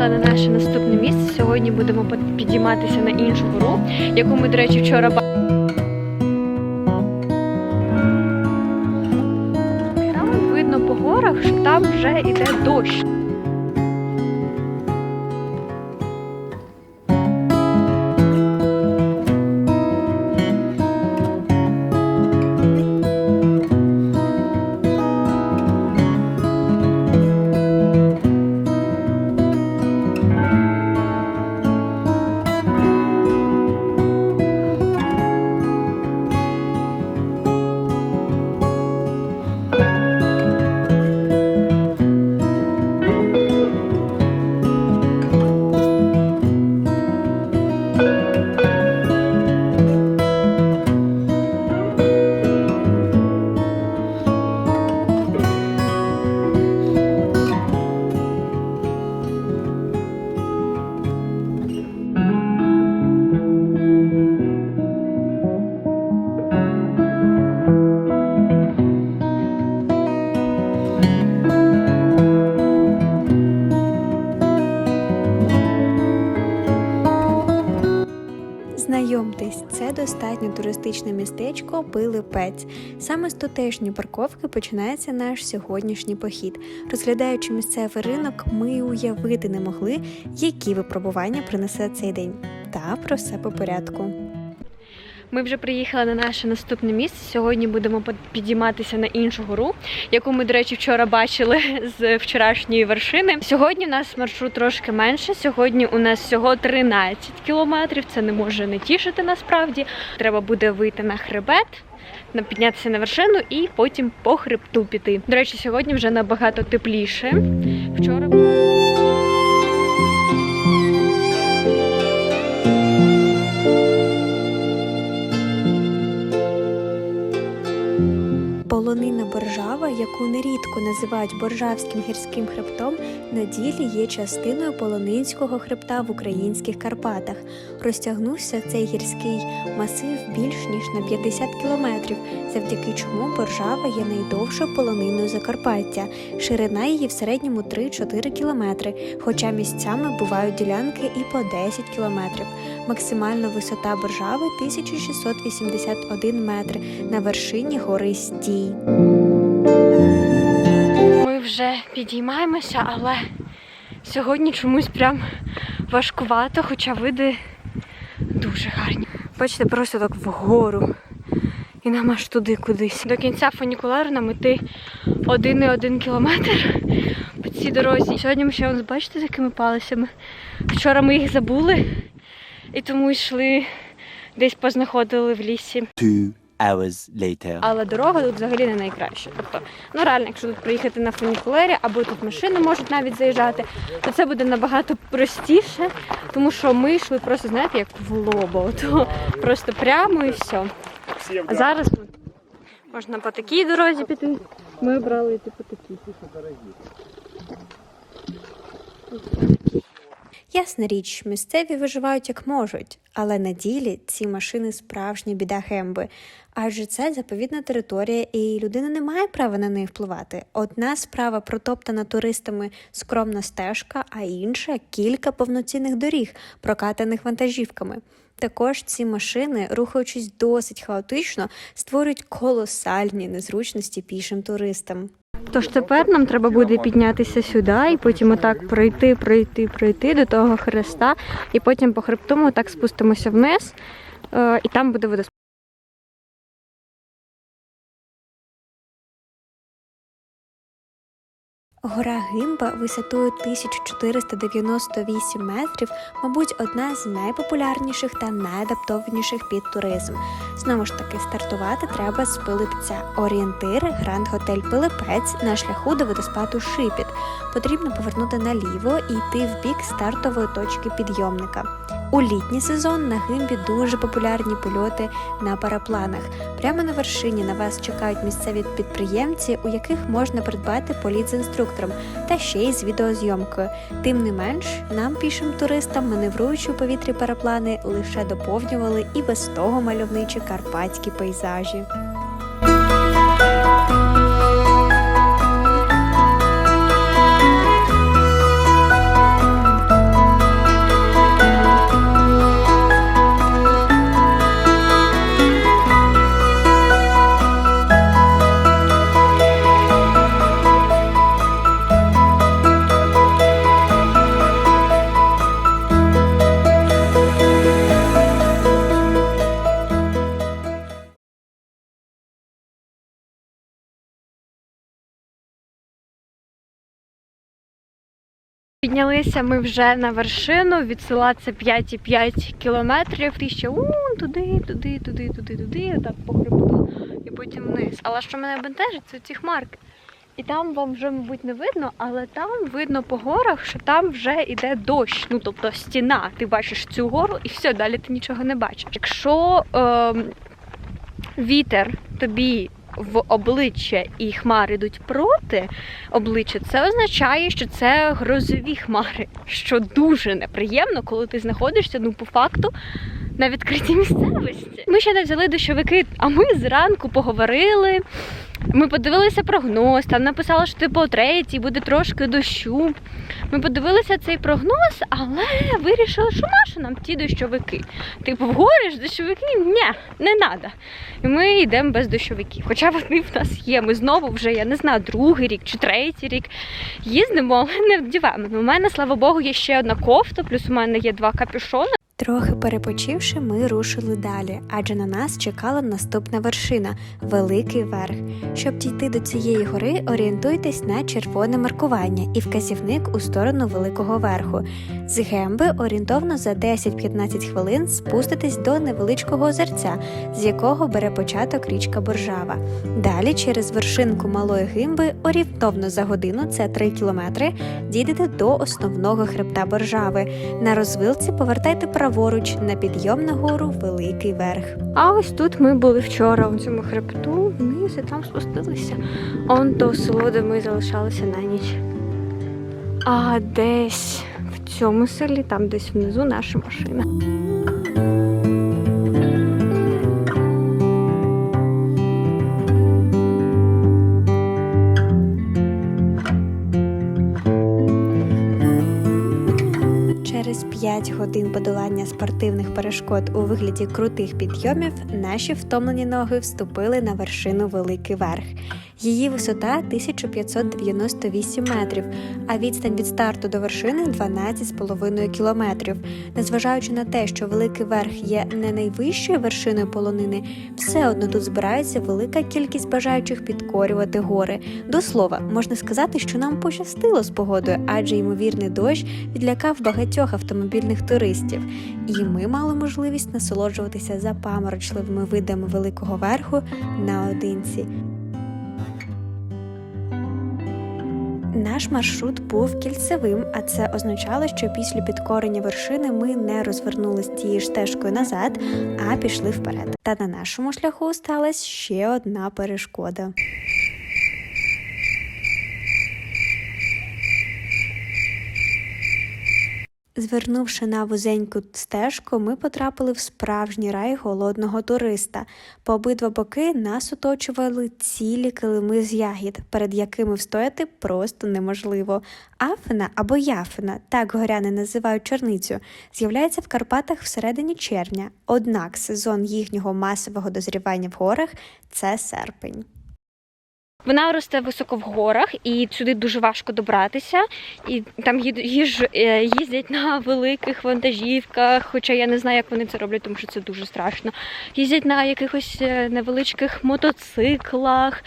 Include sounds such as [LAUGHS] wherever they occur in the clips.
приїхали на наше наступне місце. Сьогодні будемо підійматися на іншу гору, яку ми, до речі, вчора бачили. Там видно по горах, що там вже йде дощ. Це туристичне містечко Пилипець. Саме з тутешньої парковки починається наш сьогоднішній похід. Розглядаючи місцевий ринок, ми уявити не могли, які випробування принесе цей день. Та про все по порядку. Ми вже приїхали на наше наступне місце. Сьогодні будемо під- підійматися на іншу гору, яку ми, до речі, вчора бачили [LAUGHS] з вчорашньої вершини. Сьогодні у нас маршрут трошки менше. Сьогодні у нас всього 13 кілометрів. Це не може не тішити насправді. Треба буде вийти на хребет. Піднятися на вершину і потім по хребту піти. До речі, сьогодні вже набагато тепліше. Вчора Полонина Боржава, яку нерідко називають Боржавським гірським хребтом, на ділі є частиною Полонинського хребта в українських Карпатах. Розтягнувся цей гірський масив більш ніж на 50 кілометрів, завдяки чому Боржава є найдовшою полониною Закарпаття. Ширина її в середньому 3-4 кілометри, хоча місцями бувають ділянки і по 10 кілометрів. Максимальна висота Боржави 1681 метр на вершині гори Стій. Ми вже підіймаємося, але сьогодні чомусь прям важкувато, хоча види дуже гарні. Бачите, просто так вгору. І нам аж туди кудись. До кінця фунікулару нам іти один і один кілометр по цій дорозі. Сьогодні ми ще бачите, з якими палицями. Вчора ми їх забули і тому йшли десь познаходили в лісі. Two hours later. Але дорога тут взагалі не найкраща. Тобто, ну реально, якщо тут приїхати на фунікулері, або тут машини можуть навіть заїжджати, то це буде набагато простіше, тому що ми йшли просто, знаєте, як в лобо. То просто прямо і все. А зараз ну, можна по такій дорозі піти. Ми обрали йти по такій. Ясна річ, місцеві виживають як можуть, але на ділі ці машини справжня біда Хемби. Адже це заповідна територія, і людина не має права на неї впливати. Одна справа протоптана туристами скромна стежка, а інша кілька повноцінних доріг, прокатаних вантажівками. Також ці машини, рухаючись досить хаотично, створюють колосальні незручності пішим туристам. Тож тепер нам треба буде піднятися сюди і потім отак пройти, пройти, пройти до того хреста, і потім по хребту ми так спустимося вниз, е, і там буде водоспад. Гора Гимба висотою 1498 метрів, мабуть, одна з найпопулярніших та найадаптованіших під туризм. Знову ж таки, стартувати треба з Пилипця. Орієнтири Гранд Готель Пилипець на шляху до водоспаду Шипіт. Потрібно повернути наліво і йти в бік стартової точки підйомника. У літній сезон на гимбі дуже популярні польоти на парапланах. Прямо на вершині на вас чекають місцеві підприємці, у яких можна придбати політ з інструктором та ще й з відеозйомкою. Тим не менш, нам пішим туристам, маневруючи у повітрі параплани, лише доповнювали і без того мальовничі карпатські пейзажі. Піднялися ми вже на вершину, від села це 5,5 кілометрів. Ти ще у, туди, туди, туди, туди, туди, отак по хребту і потім вниз. Але що мене бентежить, це ці хмарки. І там вам вже, мабуть, не видно, але там видно по горах, що там вже йде дощ. Ну тобто стіна. Ти бачиш цю гору і все, далі ти нічого не бачиш. Якщо ем, вітер тобі в обличчя і хмари йдуть проти обличчя, це означає, що це грозові хмари, що дуже неприємно, коли ти знаходишся ну по факту на відкритій місцевості. Ми ще не взяли дощовики, а ми зранку поговорили. Ми подивилися прогноз, там написало, що типу о третій буде трошки дощу. Ми подивилися цей прогноз, але вирішили, що нащо нам ті дощовики. Типу, в гори ж дощовики? Ні, не треба. І ми йдемо без дощовиків. Хоча вони в нас є. Ми знову вже, я не знаю, другий рік чи третій рік їздимо, але не вдіваємо. У мене, слава Богу, є ще одна кофта, плюс у мене є два капюшони. Трохи перепочивши, ми рушили далі, адже на нас чекала наступна вершина великий верх. Щоб дійти до цієї гори, орієнтуйтесь на червоне маркування і вказівник у сторону великого верху. З гемби орієнтовно за 10-15 хвилин спуститесь до невеличкого озерця, з якого бере початок річка Боржава. Далі через вершинку малої гимби орієнтовно за годину, це 3 кілометри, дійдете до основного хребта Боржави. На розвилці повертайте праворуч на підйом на гору Великий Верх. А ось тут ми були вчора у цьому хребту, вниз і там спустилися. Он то село, де ми залишалися на ніч. А десь в цьому селі, там десь внизу наша машина. 5 годин подолання спортивних перешкод у вигляді крутих підйомів наші втомлені ноги вступили на вершину Великий Верх. Її висота 1598 метрів, а відстань від старту до вершини 12,5 кілометрів. Незважаючи на те, що Великий Верх є не найвищою вершиною полонини, все одно тут збирається велика кількість бажаючих підкорювати гори. До слова, можна сказати, що нам пощастило з погодою, адже ймовірний дощ відлякав багатьох автомобільних туристів, і ми мали можливість насолоджуватися запаморочливими видами великого верху наодинці. Наш маршрут був кільцевим, а це означало, що після підкорення вершини ми не розвернулись тією стежкою назад, а пішли вперед. Та на нашому шляху сталася ще одна перешкода. Звернувши на вузеньку стежку, ми потрапили в справжній рай голодного туриста. По обидва боки нас оточували цілі килими з ягід, перед якими встояти просто неможливо. Афина або яфина, так горяни називають чорницю, з'являється в Карпатах всередині червня. Однак сезон їхнього масового дозрівання в горах це серпень. Вона росте високо в горах, і сюди дуже важко добратися. І там їж, е, їздять на великих вантажівках, хоча я не знаю, як вони це роблять, тому що це дуже страшно. Їздять на якихось е, невеличких мотоциклах,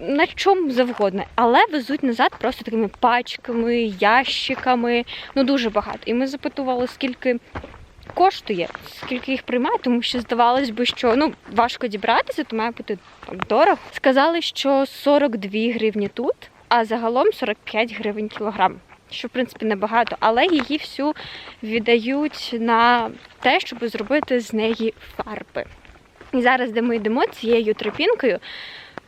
на чому завгодно, але везуть назад просто такими пачками, ящиками. Ну дуже багато. І ми запитували, скільки. Коштує, скільки їх приймає, тому що здавалось би, що ну важко дібратися, то має бути там дорого. Сказали, що 42 гривні тут, а загалом 45 гривень кілограм. Що в принципі небагато, але її всю віддають на те, щоб зробити з неї фарби. І зараз, де ми йдемо цією тропінкою,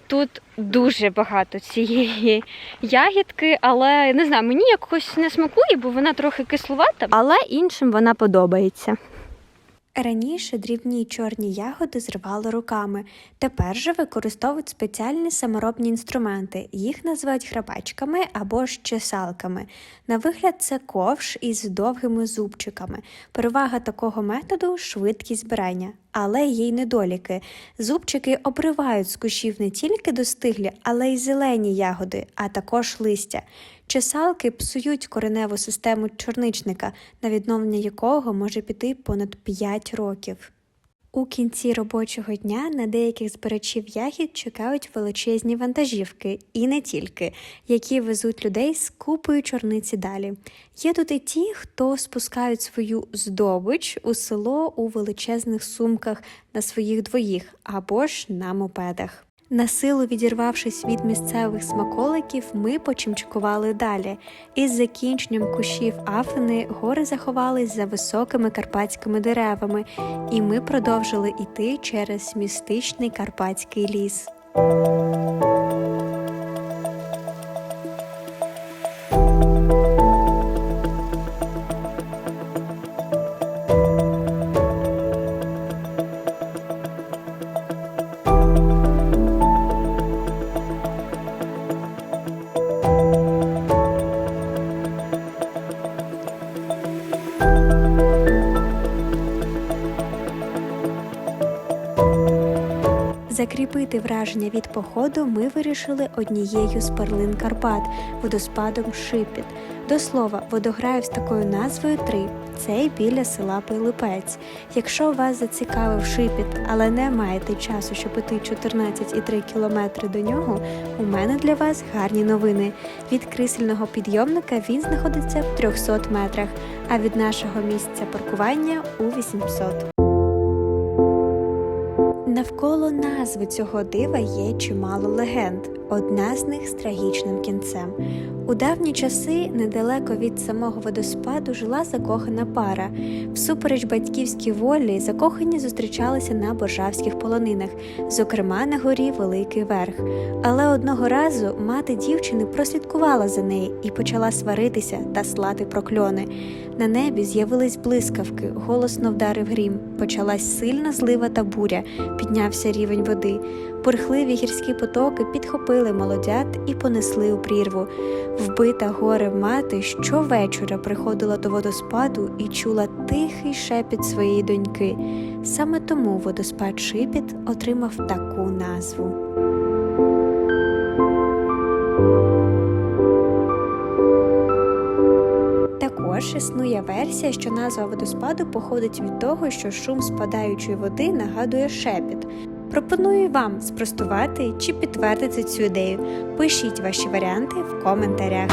тут дуже багато цієї ягідки, але не знаю, мені якось не смакує, бо вона трохи кислувата, але іншим вона подобається. Раніше дрібні чорні ягоди зривали руками, тепер же використовують спеціальні саморобні інструменти. Їх називають храпачками або ж чесалками. На вигляд це ковш із довгими зубчиками. Перевага такого методу швидкість збирання, але є й недоліки. Зубчики обривають з кущів не тільки достиглі, але й зелені ягоди, а також листя. Чесалки псують кореневу систему чорничника, на відновлення якого може піти понад 5 років. У кінці робочого дня на деяких збирачів ягід чекають величезні вантажівки, і не тільки, які везуть людей з купою чорниці далі. Є тут і ті, хто спускають свою здобич у село у величезних сумках на своїх двоїх або ж на мопедах. На силу відірвавшись від місцевих смаколиків, ми почимчикували далі. Із закінченням кущів афини гори заховались за високими карпатськими деревами, і ми продовжили йти через містичний карпатський ліс. Враження від походу ми вирішили однією з перлин Карпат водоспадом Шипіт. До слова, водограїв з такою назвою три. Це біля села Пилипець. Якщо вас зацікавив Шипіт, але не маєте часу, щоб іти 14,3 кілометри до нього, у мене для вас гарні новини. Від крісельного підйомника він знаходиться в 300 метрах, а від нашого місця паркування у 800. Навколо назви цього дива є чимало легенд. Одна з них з трагічним кінцем. У давні часи, недалеко від самого водоспаду, жила закохана пара. Всупереч батьківській волі, закохані зустрічалися на боржавських полонинах, зокрема на горі Великий Верх. Але одного разу мати дівчини прослідкувала за нею і почала сваритися та слати прокльони. На небі з'явились блискавки, голосно вдарив грім, почалась сильна злива та буря, піднявся рівень води. Бурхливі гірські потоки підхопили молодят і понесли у прірву. Вбита горе мати щовечора приходила до водоспаду і чула тихий шепіт своєї доньки. Саме тому водоспад Шипіт отримав таку назву. Також існує версія, що назва водоспаду походить від того, що шум спадаючої води нагадує шепіт. Пропоную вам спростувати чи підтвердити цю ідею. Пишіть ваші варіанти в коментарях.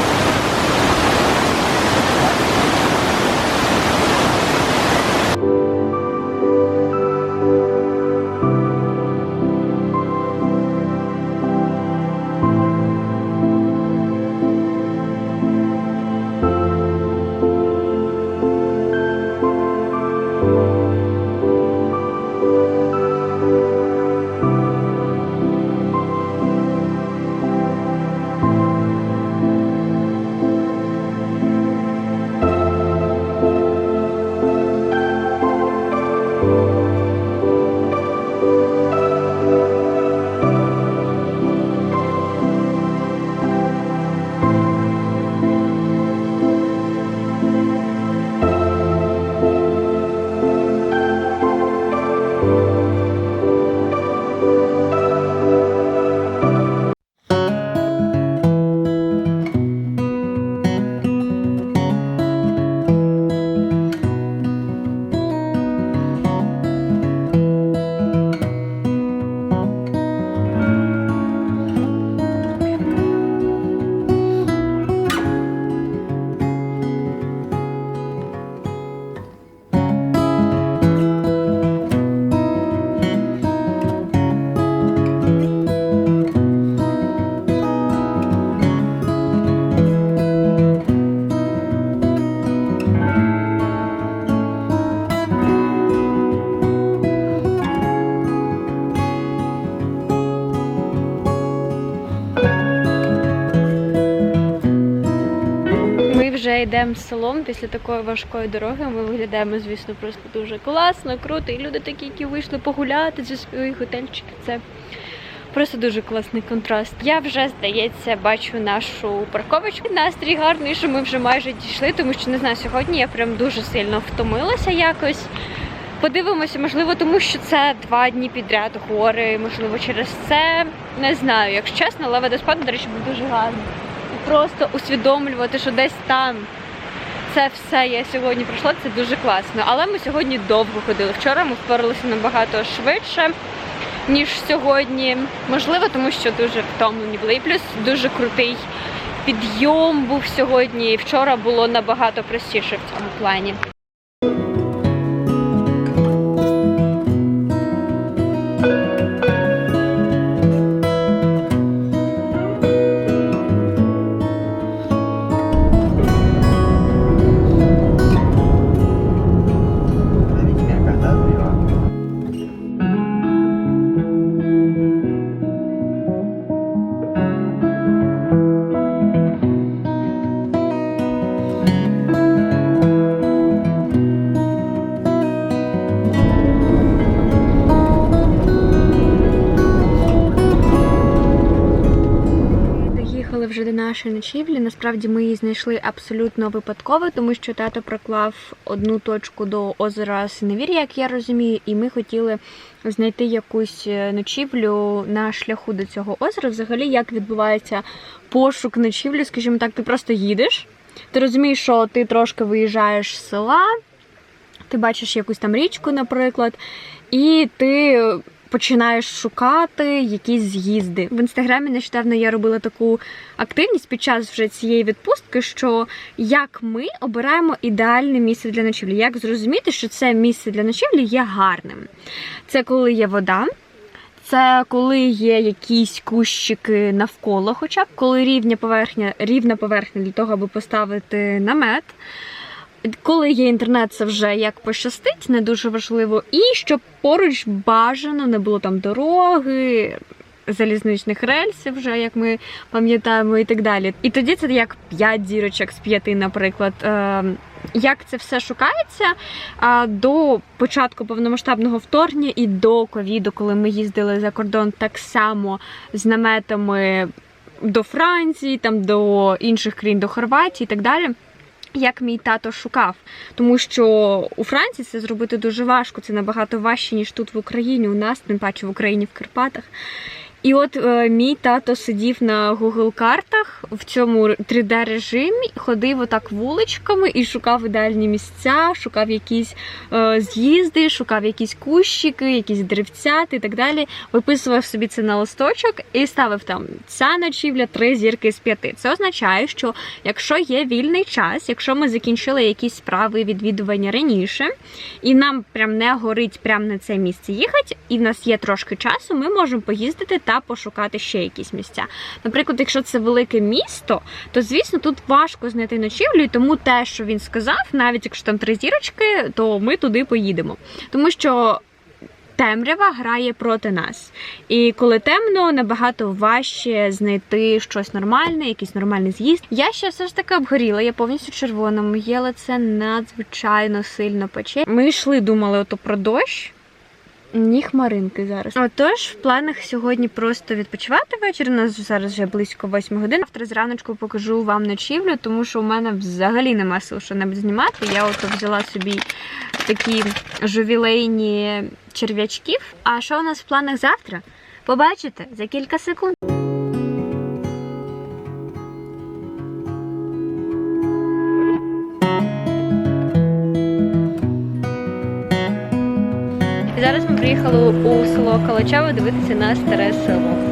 Вже йдемо селом після такої важкої дороги. Ми виглядаємо, звісно, просто дуже класно, круто. І люди такі, які вийшли погуляти зі своїх готельчиків. Це просто дуже класний контраст. Я вже, здається, бачу нашу парковочку. Настрій гарний, що ми вже майже дійшли, тому що не знаю, сьогодні я прям дуже сильно втомилася якось. Подивимося, можливо, тому що це два дні підряд гори, можливо, через це не знаю, якщо чесно, але водоспад, до речі, був дуже гарний. Просто усвідомлювати, що десь там це все я сьогодні пройшла, це дуже класно. Але ми сьогодні довго ходили. Вчора ми впоралися набагато швидше, ніж сьогодні. Можливо, тому що дуже втомлені були. І плюс дуже крутий підйом був сьогодні. І вчора було набагато простіше в цьому плані. Ночівлі. Насправді ми її знайшли абсолютно випадково, тому що тато проклав одну точку до озера Синевір'я, як я розумію, і ми хотіли знайти якусь е, ночівлю на шляху до цього озера. Взагалі, як відбувається пошук ночівлі, скажімо так, ти просто їдеш. Ти розумієш, що ти трошки виїжджаєш з села, ти бачиш якусь там річку, наприклад, і ти починаєш шукати якісь з'їзди. В інстаграмі нещодавно я робила таку активність під час вже цієї відпустки, що як ми обираємо ідеальне місце для ночівлі, як зрозуміти, що це місце для ночівлі є гарним. Це коли є вода. Це коли є якісь кущики навколо, хоча б коли рівня поверхня, рівна поверхня для того, аби поставити намет. Коли є інтернет, це вже як пощастить, не дуже важливо. І щоб поруч бажано не було там дороги, залізничних рельсів, вже як ми пам'ятаємо, і так далі. І тоді це як 5 зірочок з 5, наприклад. Е, Як це все шукається до початку повномасштабного вторгнення і до ковіду, коли ми їздили за кордон так само з наметами до Франції, там до інших країн, до Хорватії і так далі як мій тато шукав. Тому що у Франції це зробити дуже важко. Це набагато важче, ніж тут в Україні. У нас, тим паче в Україні в Карпатах. І от е, мій тато сидів на Google картах в цьому 3D режимі, ходив отак вуличками і шукав ідеальні місця, шукав якісь е, з'їзди, шукав якісь кущики, якісь деревцята і так далі. Виписував собі це на листочок і ставив там ця ночівля три зірки з п'яти. Це означає, що якщо є вільний час, якщо ми закінчили якісь справи відвідування раніше, і нам прям не горить прямо на це місце їхати, і в нас є трошки часу, ми можемо поїздити та пошукати ще якісь місця. Наприклад, якщо це велике місто, то звісно тут важко знайти ночівлю, і тому те, що він сказав, навіть якщо там три зірочки, то ми туди поїдемо. Тому що. Темрява грає проти нас. І коли темно, набагато важче знайти щось нормальне, якийсь нормальний з'їзд. Я ще все ж таки обгоріла, я повністю червона, моє лице надзвичайно сильно пече. Ми йшли, думали ото про дощ. Ні хмаринки зараз. Отож, в планах сьогодні просто відпочивати вечір. У нас зараз вже близько 8 годин. Завтра зраночку покажу вам ночівлю, тому що у мене взагалі нема сил що небудь знімати. Я ото взяла собі такі жувілейні черв'ячків. А що у нас в планах завтра? Побачите за кілька секунд. Приїхали у село Калачево дивитися на старе село.